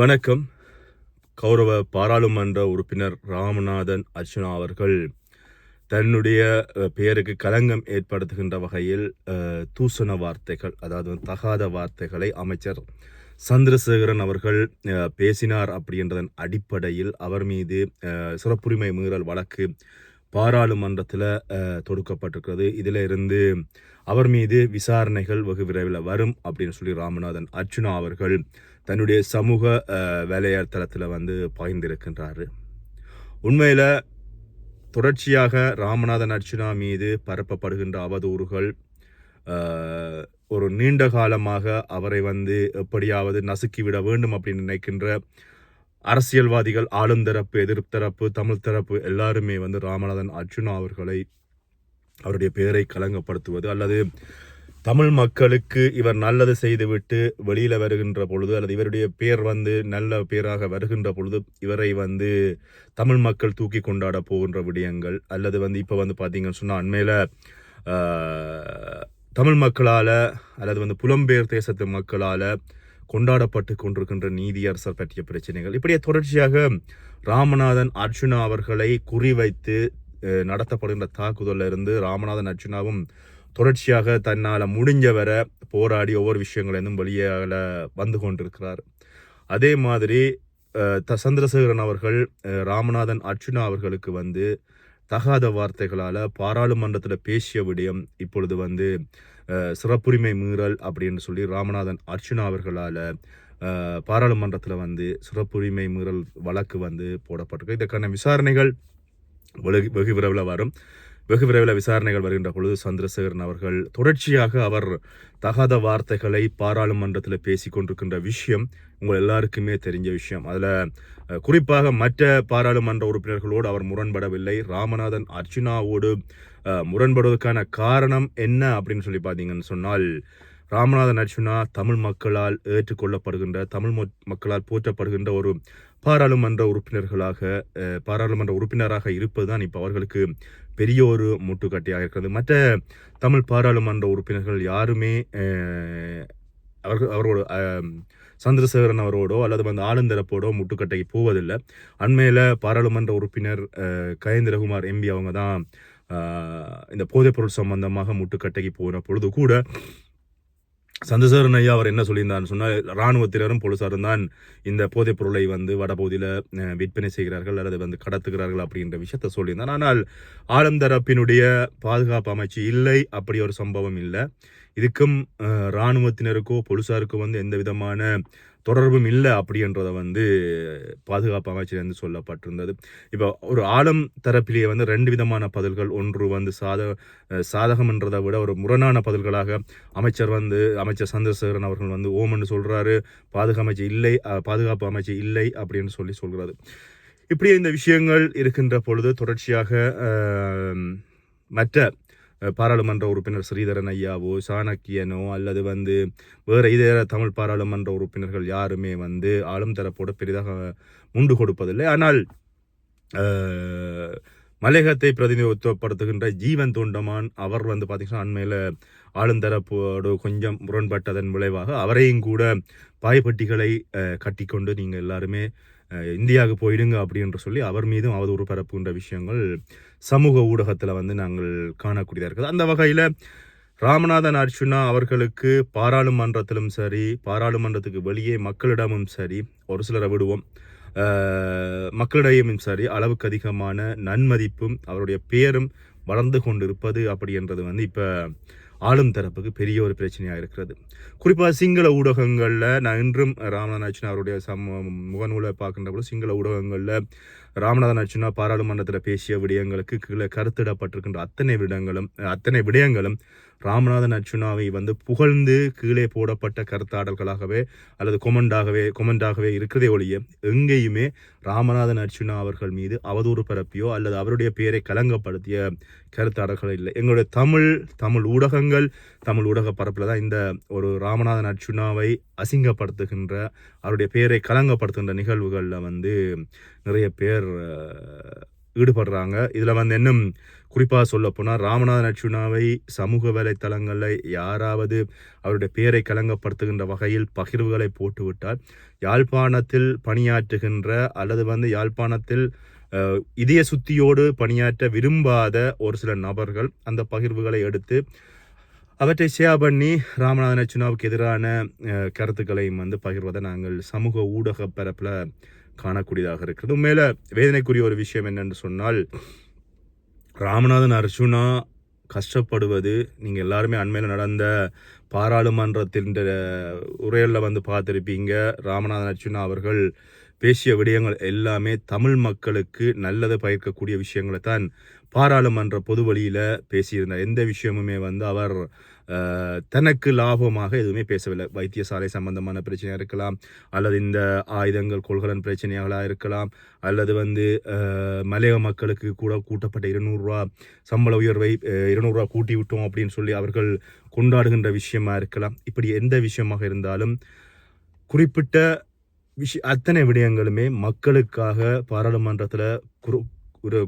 வணக்கம். கௌரவ பாராளுமன்ற உறுப்பினர் ராமநாதன் அர்ச்சுனா அவர்கள் தன்னுடைய பெயருக்கு களங்கம் ஏற்படுத்துகின்ற வகையில் தூசண வார்த்தைகள் அதாவது தகாத வார்த்தைகளை அமைச்சர் சந்திரசேகரன் அவர்கள் பேசினார் அப்படின்றதன் அடிப்படையில் அவர் மீது சிறப்புரிமை மீறல் வழக்கு பாராளுமன்றத்தில் தொடுக்கப்பட்டிருக்கிறது. இதில் இருந்து அவர் மீது விசாரணைகள் வெகு விரைவில் வரும் அப்படின்னு சொல்லி ராமநாதன் அர்ச்சுனா அவர்கள் தன்னுடைய சமூக அஹ், வந்து பகிர்ந்திருக்கின்றாரு உண்மையில் தொடர்ச்சியாக ராமநாதன் அர்ச்சுனா மீது பரப்பப்படுகின்ற அவதூறுகள் ஒரு நீண்ட காலமாக அவரை வந்து எப்படியாவது நசுக்கிவிட வேண்டும் அப்படின்னு நினைக்கின்ற அரசியல்வாதிகள் ஆளும் தரப்பு எதிர்த்தரப்பு தமிழ் தரப்பு எல்லாருமே வந்து ராமநாதன் அர்ஜுனா அவர்களை அவருடைய பெயரை களங்கப்படுத்துவது அல்லது தமிழ் மக்களுக்கு இவர் நல்லது செய்துவிட்டு வெளியில் வருகின்ற பொழுது அல்லது இவருடைய பேர் வந்து நல்ல பேராக வருகின்ற பொழுது இவரை வந்து தமிழ் மக்கள் தூக்கி கொண்டாட போகின்ற விடயங்கள் அல்லது வந்து இப்போ வந்து பார்த்தீங்கன்னு சொன்னால் அண்மையில் தமிழ் மக்களால் அல்லது வந்து புலம்பெயர் தேசத்து மக்களால் கொண்டாடப்பட்டு கொண்டிருக்கின்ற நீதியரசர் பற்றிய பிரச்சனைகள். இப்படியே தொடர்ச்சியாக ராமநாதன் அர்ச்சுனா அவர்களை குறிவைத்து நடத்தப்படுகின்ற தாக்குதலில் இருந்து ராமநாதன் அர்ச்சுனாவும் தொடர்ச்சியாக தன்னால் முடிஞ்சவரை போராடி ஒவ்வொரு விஷயங்களையும் வெளியால வந்து கொண்டிருக்கிறார். அதே மாதிரி த சந்திரசேகரன் அவர்கள் ராமநாதன் அர்ச்சுனா அவர்களுக்கு வந்து தகாத வார்த்தைகளால் பாராளுமன்றத்தில் பேசிய விடயம் இப்பொழுது வந்து சிறப்புரிமை மீறல் அப்படின்னு சொல்லி ராமநாதன் அர்ச்சுனா அவர்களால் பாராளுமன்றத்தில் வந்து சிறப்புரிமை மீறல் வழக்கு வந்து போடப்பட்டிருக்கு. இதற்கான விசாரணைகள் வெகு விரைவில் வரும். வெகு விரைவில் விசாரணைகள் வருகின்ற பொழுது சந்திரசேகரன் அவர்கள் தொடர்ச்சியாக அவர் தகாத வார்த்தைகளை பாராளுமன்றத்தில் பேசி கொண்டிருக்கின்ற விஷயம் உங்கள் எல்லாருக்குமே தெரிஞ்ச விஷயம். அதில் குறிப்பாக மற்ற பாராளுமன்ற உறுப்பினர்களோடு அவர் முரண்படவில்லை. ராமநாதன் அர்ஜுனாவோடு முரண்படுவதற்கான காரணம் என்ன அப்படின்னு சொல்லி பார்த்தீங்கன்னு சொன்னால் ராமநாதன் அர்ஜுனா தமிழ் மக்களால் ஏற்றுக்கொள்ளப்படுகின்ற தமிழ் மொ- மக்களால் போற்றப்படுகின்ற ஒரு பாராளுமன்ற உறுப்பினர்களாக பாராளுமன்ற உறுப்பினராக இருப்பதுதான் இப்போ அவர்களுக்கு பெரிய ஒரு முட்டுக்கட்டையாக இருக்கிறது. மற்ற தமிழ் பாராளுமன்ற உறுப்பினர்கள் யாருமே அவர்கள் அவரோட சந்திரசேகரன் அவரோடோ அல்லது வந்து ஆளுந்தரப்போடோ முட்டுக்கட்டைக்கு போவதில்லை. அண்மையில் பாராளுமன்ற உறுப்பினர் அஹ், கயேந்திரகுமார் எம்பி அவங்க தான் இந்த போதைப்பொருள் சம்பந்தமாக முட்டுக்கட்டைக்கு போன பொழுது கூட சந்தசரன் ஐயா அவர் என்ன சொல்லியிருந்தார்னு சொன்னால் இராணுவத்தினரும் போலீசாரும் தான் இந்த போதைப் பொருளை வந்து வடபகுதியில் விற்பனை செய்கிறார்கள் அல்லது வந்து கடத்துகிறார்கள் அப்படின்ற விஷயத்த சொல்லியிருந்தார். ஆனால் ஆலந்தரப்பினுடைய பாதுகாப்பு அமைச்சு இல்லை அப்படி ஒரு சம்பவம் இல்லை. இதுக்கும் இராணுவத்தினருக்கோ போலீசாருக்கோ வந்து எந்த விதமான தொடர்பும் இல்லை அப்படின்றத வந்து பாதுகாப்பு அமைச்சர் வந்து சொல்லப்பட்டிருந்தது. இப்போ ஒரு ஆழம் தரப்பிலேயே வந்து ரெண்டு விதமான பதில்கள். ஒன்று வந்து சாத சாதகம்ன்றதை விட ஒரு முரணான பதில்களாக அமைச்சர் வந்து அமைச்சர் சந்திரசேகரன் அவர்கள் வந்து ஓமன்னு சொல்கிறாரு பாதுகாப்பு அமைச்சு இல்லை பாதுகாப்பு அமைச்சு இல்லை அப்படின்னு சொல்லி சொல்கிறாரு இப்படி இந்த விஷயங்கள் இருக்கின்ற பொழுது தொடர்ச்சியாக மற்ற பாராளுமன்ற உறுப்பினர் ஸ்ரீதரன் ஐயாவோ சாணக்கியனோ அல்லது வந்து வேறு இதர தமிழ் பாராளுமன்ற உறுப்பினர்கள் யாருமே வந்து ஆளும் தரப்போட பெரிதாக முண்டு கொடுப்பதில்லை. ஆனால் மலையகத்தை பிரதிநிதித்துவப்படுத்துகின்ற ஜீவன் தூண்டமான் அவர் வந்து பார்த்தீங்கன்னா அண்மையில் ஆளுந்தரப்போடு கொஞ்சம் முரண்பட்டதன் விளைவாக அவரையும் கூட பாய்பட்டிகளை கட்டிக்கொண்டு நீங்கள் எல்லாருமே இந்தியாவுக்கு போயிடுங்க அப்படின்ற சொல்லி அவர் மீதும் அவதூறு பரப்புகின்ற விஷயங்கள் சமூக ஊடகத்தில் வந்து நாங்கள் காணக்கூடியதாக இருக்குது. அந்த வகையில் ராமநாதன் அர்ஜுனா அவர்களுக்கு பாராளுமன்றத்திலும் சரி பாராளுமன்றத்துக்கு வெளியே மக்களிடமும் சரி ஒரு சிலரை விடுவோம். மக்களிடையும் சரி அளவுக்கு அதிகமான நன்மதிப்பும் அவருடைய பெயரும் வளர்ந்து கொண்டிருப்பது அப்படின்றது வந்து இப்போ ஆளும் தரப்புக்கு பெரிய ஒரு பிரச்சனையாக இருக்கிறது. குறிப்பாக சிங்கள ஊடகங்களில் நான் இன்றும் ராமநாதன் அர்ச்சுனா அவருடைய சம முகநூலை பார்க்கின்ற கூட சிங்கள ஊடகங்களில் ராமநாதன் அர்ச்சுனா பாராளுமன்றத்தில் பேசிய விடயங்களுக்கு கீழே கருத்திடப்பட்டிருக்கின்ற அத்தனை விடங்களும் அத்தனை விடயங்களும் ராமநாதன் அர்ச்சுனாவை வந்து புகழ்ந்து கீழே போடப்பட்ட கருத்தாடல்களாகவே அல்லது கொமெண்டாகவே கொமெண்டாகவே இருக்கிறதே ஒழிய எங்கேயுமே ராமநாதன் அர்ச்சுனா அவர்கள் மீது அவதூறு பரப்பியோ அல்லது அவருடைய பெயரை கலங்கப்படுத்திய கருத்தாடல்கள் இல்லை. எங்களுடைய தமிழ் தமிழ் ஊடகங்கள் தமிழ் ஊடக பரப்பில் தான் இந்த ஒரு ராமநாதன் அர்ச்சுனாவை அசிங்கப்படுத்துகின்ற அவருடைய பெயரை கலங்கப்படுத்துகின்ற நிகழ்வுகளில் வந்து நிறைய பேர் ஈடுபடுறாங்க. இதில் வந்து இன்னும் குறிப்பாக சொல்லப்போனால் ராமநாதன் நட்சுணாவை சமூக வலைத்தளங்களில் யாராவது அவருடைய பெயரை கலங்கப்படுத்துகின்ற வகையில் பகிர்வுகளை போட்டுவிட்டால் யாழ்ப்பாணத்தில் பணியாற்றுகின்ற அல்லது வந்து யாழ்ப்பாணத்தில் இதய சுத்தியோடு பணியாற்ற விரும்பாத ஒரு சில நபர்கள் அந்த பகிர்வுகளை எடுத்து அவற்றை ஷேர் பண்ணி ராமநாதன் நட்சுணாவுக்கு எதிரான கருத்துக்களையும் வந்து பகிர்வதை நாங்கள் சமூக ஊடக பரப்பில் காணக்கூடியதாக இருக்கிறது. மேலே வேதனைக்குரிய ஒரு விஷயம் என்னென்று சொன்னால் ராமநாதன் அர்ஜுனா கஷ்டப்படுவது நீங்கள் எல்லாருமே அண்மையில் நடந்த பாராளுமன்றத்தின் உரையில் வந்து பார்த்துருப்பீங்க. ராமநாதன் அர்ஜுனா அவர்கள் பேசிய விடயங்கள் எல்லாமே தமிழ் மக்களுக்கு நல்லதை பயிர்க்கக்கூடிய விஷயங்களை தான் பாராளுமன்ற பொது வழியில் பேசியிருந்தார். எந்த விஷயமுமே வந்து அவர் தனக்கு லாபமாக எதுவுமே பேசவில்லை. வைத்தியசாலை சம்பந்தமான பிரச்சனையாக இருக்கலாம் அல்லது இந்த ஆயுதங்கள் கொள்கலன் பிரச்சனைகளாக இருக்கலாம் அல்லது வந்து மலைய மலையக மக்களுக்கு கூட கூட்டப்பட்ட இருநூறுவா சம்பள உயர்வை இருநூறுரூவா இருநூறுவா கூட்டி விட்டோம் அப்படின்னு சொல்லி அவர்கள் கொண்டாடுகின்ற விஷயமா இருக்கலாம். இப்படி எந்த விஷயமாக இருந்தாலும் குறிப்பிட்ட விஷய அத்தனை விடயங்களுமே மக்களுக்காக பாராளுமன்றத்தில் குரு ஒரு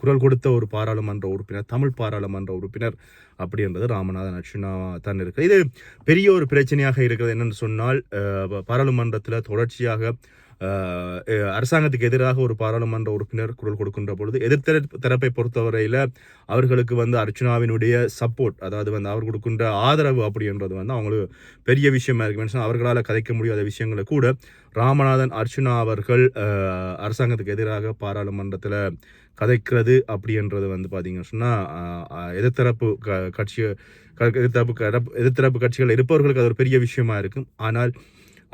குரல் கொடுத்த ஒரு பாராளுமன்ற உறுப்பினர் தமிழ் பாராளுமன்ற உறுப்பினர் அப்படின்றது ராமநாதன் அர்ச்சுனா தான் இருக்கு. இது பெரிய ஒரு பிரச்சனையாக இருக்கிறது என்னன்னு சொன்னால் பாராளுமன்றத்தில் தொடர்ச்சியாக அரசாங்கத்துக்கு எதிராக ஒரு பாராளுமன்ற உறுப்பினர் குரல் கொடுக்கின்ற பொழுது எதிர்த்தர தரப்பை பொறுத்தவரையில் அவர்களுக்கு வந்து அர்ச்சுனாவினுடைய சப்போர்ட் அதாவது வந்து அவர் கொடுக்கின்ற ஆதரவு அப்படின்றது வந்து அவங்களுக்கு பெரிய விஷயமா இருக்கு. அவர்களால் கதைக்க முடியாத விஷயங்களை கூட ராமநாதன் அர்ச்சுனா அவர்கள் அரசாங்கத்துக்கு எதிராக பாராளுமன்றத்தில் கதைக்கிறது அப்படின்றது வந்து பார்த்தீங்கன்னு சொன்னால் எதிர்த்தரப்பு க கட்சி க- எதிர்த்தரப்பு எதிர்த்தரப்பு கட்சிகள் இருப்பவர்களுக்கு அது ஒரு பெரிய விஷயமா இருக்கும். ஆனால்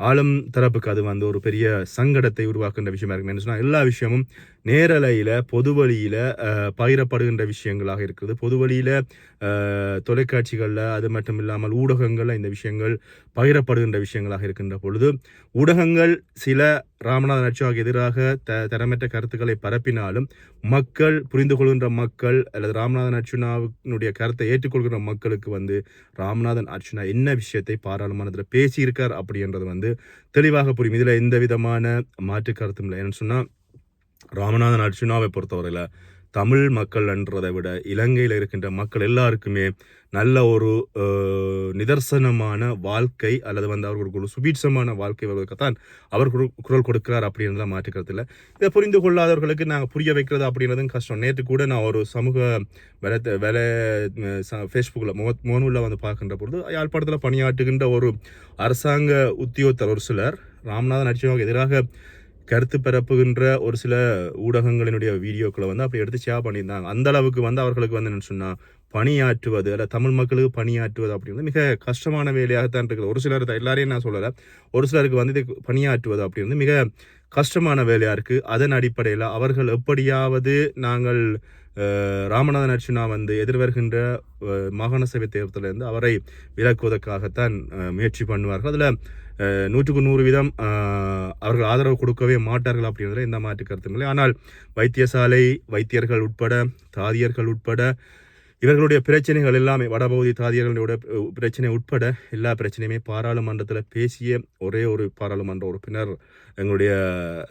ஆளும் தரப்புக்கு அது வந்து ஒரு பெரிய சங்கடத்தை உருவாக்குகின்ற விஷயமா இருக்கு என்ன சொன்னால் எல்லா விஷயமும் நேரலையில் பொது வழியில் பகிரப்படுகின்ற விஷயங்களாக இருக்குது. பொது வழியில் தொலைக்காட்சிகளில் அது மட்டும் இல்லாமல் ஊடகங்களில் இந்த விஷயங்கள் பகிரப்படுகின்ற விஷயங்களாக இருக்கின்ற பொழுது ஊடகங்கள் சில ராமநாதன் அர்ச்சுனாவுக்கு எதிராக த தரமற்ற கருத்துக்களை பரப்பினாலும் மக்கள் புரிந்து கொள்கின்ற மக்கள் அல்லது ராமநாதன் அர்ச்சுனாவினுடைய கருத்தை ஏற்றுக்கொள்கிற மக்களுக்கு வந்து ராமநாதன் அர்ச்சுனா என்ன விஷயத்தை பாராளுமன்றத்தில் பேசியிருக்கார் அப்படின்றது வந்து தெளிவாக புரியும். இதில் எந்த விதமான மாற்று கருத்தும் இல்லை. ஏன்னு சொன்னால் ராமநாதன் அர்ச்சுனாவை பொறுத்தவரையில் தமிழ் மக்கள்ன்றதை விட இலங்கையில் இருக்கின்ற மக்கள் எல்லாருக்குமே நல்ல ஒரு நிதர்சனமான வாழ்க்கை அல்லது வந்து அவர்களுக்கு ஒரு சுபீட்சமான வாழ்க்கை வருவதற்குத்தான் அவர் குரு- குரல் கொடுக்கிறார் அப்படின்றத மாற்றுக்கிறது இல்லை இதை புரிந்து கொள்ளாதவர்களுக்கு நாங்கள் புரிய வைக்கிறது அப்படின்றதும் கஷ்டம். நேற்று கூட நான் ஒரு சமூக வேலை வேலை ஃபேஸ்புக்கில் முக மோனூரில் வந்து பார்க்கின்ற பொழுது யாழ்ப்பாணத்தில் பணியாற்றுகின்ற ஒரு அரசாங்க உத்தியோகத்தர் ஒரு சிலர் ராமநாதன் அர்ச்சுனாவுக்கு எதிராக கருத்து பரப்புகின்ற ஒரு சில ஊடகங்களினுடைய வீடியோக்களை வந்து அப்படி எடுத்து ஷேர் பண்ணியிருந்தாங்க. அந்த அளவுக்கு வந்து அவர்களுக்கு வந்து என்ன சொன்னால் பணியாற்றுவது அல்ல தமிழ் மக்களுக்கு பணியாற்றுவது அப்படின்றது மிக கஷ்டமான வேலையாகத்தான் இருக்குது. ஒரு சிலர் எல்லாரையும் நான் சொல்லலை. ஒரு சிலருக்கு வந்து இது பணியாற்றுவது அப்படின்றது மிக கஷ்டமான வேலையாக இருக்குது அதன் அடிப்படையில் அவர்கள் எப்படியாவது நாங்கள் ராமநாதன் அர்ச்சுனா வந்து எதிர்வருகின்ற மாகாண சபை தேர்தலிருந்து அவரை விலக்குவதற்காகத்தான் முயற்சி பண்ணுவார்கள். அதில் நூற்றுக்கு நூறு வீதம் அவர்கள் ஆதரவு கொடுக்கவே மாட்டார்கள் அப்படின்றதுல எந்த மாற்று கருத்தும் இல்லை. ஆனால் வைத்தியசாலை வைத்தியர்கள் உட்பட தாதியர்கள் உட்பட இவர்களுடைய பிரச்சனைகள் எல்லாமே வடபகுதி தாதியர்களுடைய பிரச்சனை உட்பட எல்லா பிரச்சனையுமே பாராளுமன்றத்தில் பேசிய ஒரே ஒரு பாராளுமன்ற உறுப்பினர் எங்களுடைய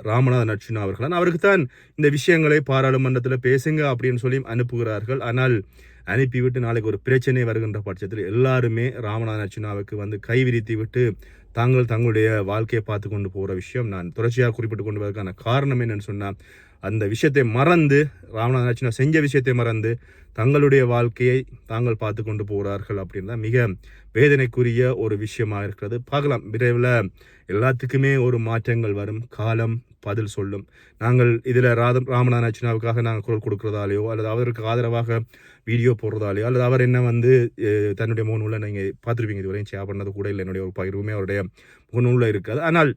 ராமநாதன் அர்ச்சுனா அவர்கள் அவருக்கு தான் இந்த விஷயங்களை பாராளுமன்றத்தில் பேசுங்க அப்படின்னு சொல்லி அனுப்புகிறார்கள். ஆனால் அனுப்பிவிட்டு நாளைக்கு ஒரு பிரச்சனை வருகின்ற பட்சத்தில் எல்லாருமே ராமநாதன் அர்ச்சுனாவுக்கு வந்து கைவிரித்து விட்டு தாங்கள் தங்களுடைய வாழ்க்கையை பார்த்து கொண்டு போகிற விஷயம் நான் தொடர்ச்சியாக குறிப்பிட்டு கொண்டு வருவதற்கான காரணம் என்னன்னு சொன்னால் அந்த விஷயத்தை மறந்து ராமநாதன் அர்ச்சுனா செஞ்ச விஷயத்தை மறந்து தங்களுடைய வாழ்க்கையை தாங்கள் பார்த்து கொண்டு போகிறார்கள் அப்படின்னா மிக வேதனைக்குரிய ஒரு விஷயமாக இருக்கிறது. பார்க்கலாம் விரைவில் எல்லாத்துக்குமே ஒரு மாற்றங்கள் வரும். காலம் பதில் சொல்லும். நாங்கள் இதில் ராதம் ராமநாதன் அர்ச்சனாவுக்காக நாங்கள் குரல் கொடுக்குறதாலேயோ அல்லது அவருக்கு ஆதரவாக வீடியோ போடுறதாலேயோ அல்லது அவர் என்ன வந்து தன்னுடைய முகநூலில் நீங்கள் பார்த்துருப்பீங்க இதுவரையும் ஷேர் பண்ணது கூட இல்லை. என்னுடைய ஒரு பகிர்வுமே அவருடைய முகநூலில் இருக்காது. ஆனால்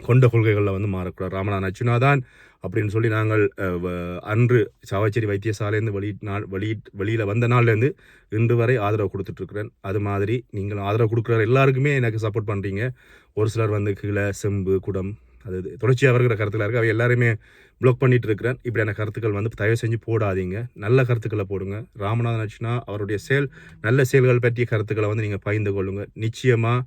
கொண்ட கொள்கைகளில் வந்து மாறக்கூடாது. ராமநாதன் அர்ச்சுனா தான் அப்படின்னு சொல்லி நாங்கள் வ- அன்று சாவச்சேரி வைத்தியசாலையிலேருந்து வெளி நாள் வெளி வெளியில் வந்த நாள்லேருந்து இன்று வரை ஆதரவு கொடுத்துட்ருக்குறேன். அது மாதிரி நீங்கள் ஆதரவு கொடுக்குற எல்லாருக்குமே எனக்கு சப்போர்ட் பண்ணுறீங்க ஒரு சிலர் வந்து கீழே செம்பு குடம் அது தொடர்ச்சியாக இருக்கிற கருத்துக்களாக இருக்குது அவை எல்லாருமே ப்ளாக் பண்ணிட்டு இருக்கிறேன் இப்படியான கருத்துக்கள் வந்து தயவு செஞ்சு போடாதீங்க. நல்ல கருத்துக்களை போடுங்க. ராமநாதன் அச்சுனா அவருடைய செயல் நல்ல செயல்கள் பற்றிய கருத்துக்களை வந்து நீங்கள் பகிர்ந்து கொள்ளுங்கள் நிச்சயமாக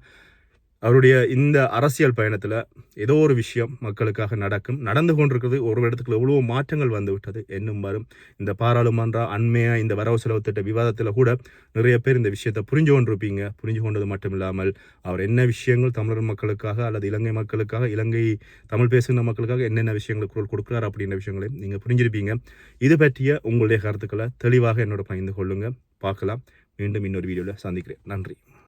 அவருடைய இந்த அரசியல் பயணத்தில் ஏதோ ஒரு விஷயம் மக்களுக்காக நடக்கும் நடந்து கொண்டிருக்கிறது ஒரு இடத்துக்குள்ள எவ்வளோ மாற்றங்கள் வந்து விட்டது என்னும் வரும். இந்த பாராளுமன்ற அண்மையாக இந்த வரவு செலவு திட்ட விவாதத்தில் கூட நிறைய பேர் இந்த விஷயத்தை புரிஞ்சு கொண்டிருப்பீங்க. புரிஞ்சு கொண்டது மட்டும் இல்லாமல் அவர் என்ன விஷயங்கள் தமிழர் மக்களுக்காக அல்லது இலங்கை மக்களுக்காக இலங்கை தமிழ் பேசுகிற மக்களுக்காக என்னென்ன விஷயங்களுக்கு குரல் கொடுக்குறார் அப்படின்ற விஷயங்களையும் நீங்கள் புரிஞ்சிருப்பீங்க. இது பற்றிய உங்களுடைய கருத்துக்களை தெளிவாக என்னோட பகிர்ந்து கொள்ளுங்கள் பார்க்கலாம். மீண்டும் இன்னொரு வீடியோவில் சந்திக்கிறேன். நன்றி.